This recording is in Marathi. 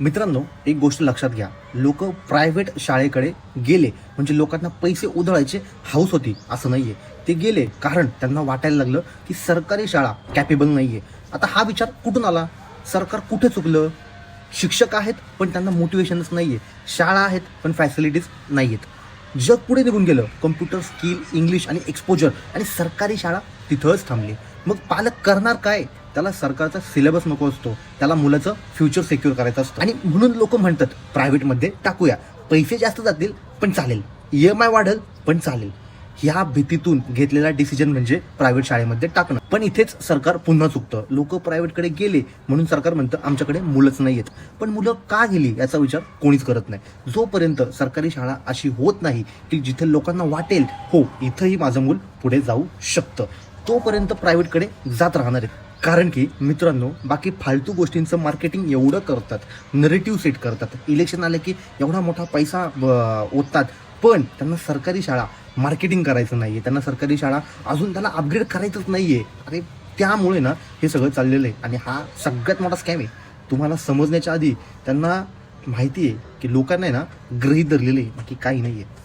मित्रांनो एक गोष्ट लक्षात घ्या. लोक प्रायव्हेट शाळेकडे गेले म्हणजे लोकांना पैसे उधळायचे हाऊस होती असं नाहीये. ते गेले कारण त्यांना वाटायला लागलं की सरकारी शाळा कॅपेबल नाहीये. आता हा विचार कुठून आला? सरकार कुठे चुकलं? शिक्षक आहेत पण त्यांना मोटिवेशनच नाहीये. शाळा आहेत पण फॅसिलिटीज नाहीयेत. जग पुढे निघून गेलं. कम्प्युटर स्किल इंग्लिश आणि एक्सपोजर आणि सरकारी शाळा तिथंच थांबली. मग पालक करणार काय? त्याला सरकारचा सिलेबस नको असतो. त्याला मुलाचं फ्युचर सिक्युअर करायचं असतं. आणि म्हणून लोक म्हणतात प्रायव्हेटमध्ये टाकूया. पैसे जास्त जातील पण चालेल. ई एम आय वाढेल पण चालेल. ह्या भीतीतून घेतलेला डिसिजन म्हणजे प्रायव्हेट शाळेमध्ये टाकणं. पण इथेच सरकार पुन्हा चुकतं. लोक प्रायव्हेटकडे गेले म्हणून सरकार म्हणतं आमच्याकडे मुलंच नाही आहेत पण मुलं का गेली याचा विचार कोणीच करत नाही. जोपर्यंत सरकारी शाळा अशी होत नाही की जिथे लोकांना वाटेल हो इथंही माझं मूल पुढे जाऊ शकतं. तोपर्यंत प्रायव्हेटकडे जात राहणार आहेत. कारण की मित्रांनो बाकी फालतू गोष्टींचं मार्केटिंग एवढं करतात नरेटिव्ह सेट करतात. इलेक्शन आलं की एवढा मोठा पैसा ओततात. पण त्यांना सरकारी शाळा मार्केटिंग करायचं नाहीये. त्यांना सरकारी शाळा अजून त्यांना अपग्रेड करायचंच नाहीये. अरे त्यामुळे ना हे सगळं चाललेलं आहे. आणि हा सगळ्यात मोठा स्कॅम आहे. तुम्हाला समजण्याच्या आधी त्यांना माहिती आहे की लोकांना आहे ना गृहीत धरलेलं आहे. बाकी काही नाही आहे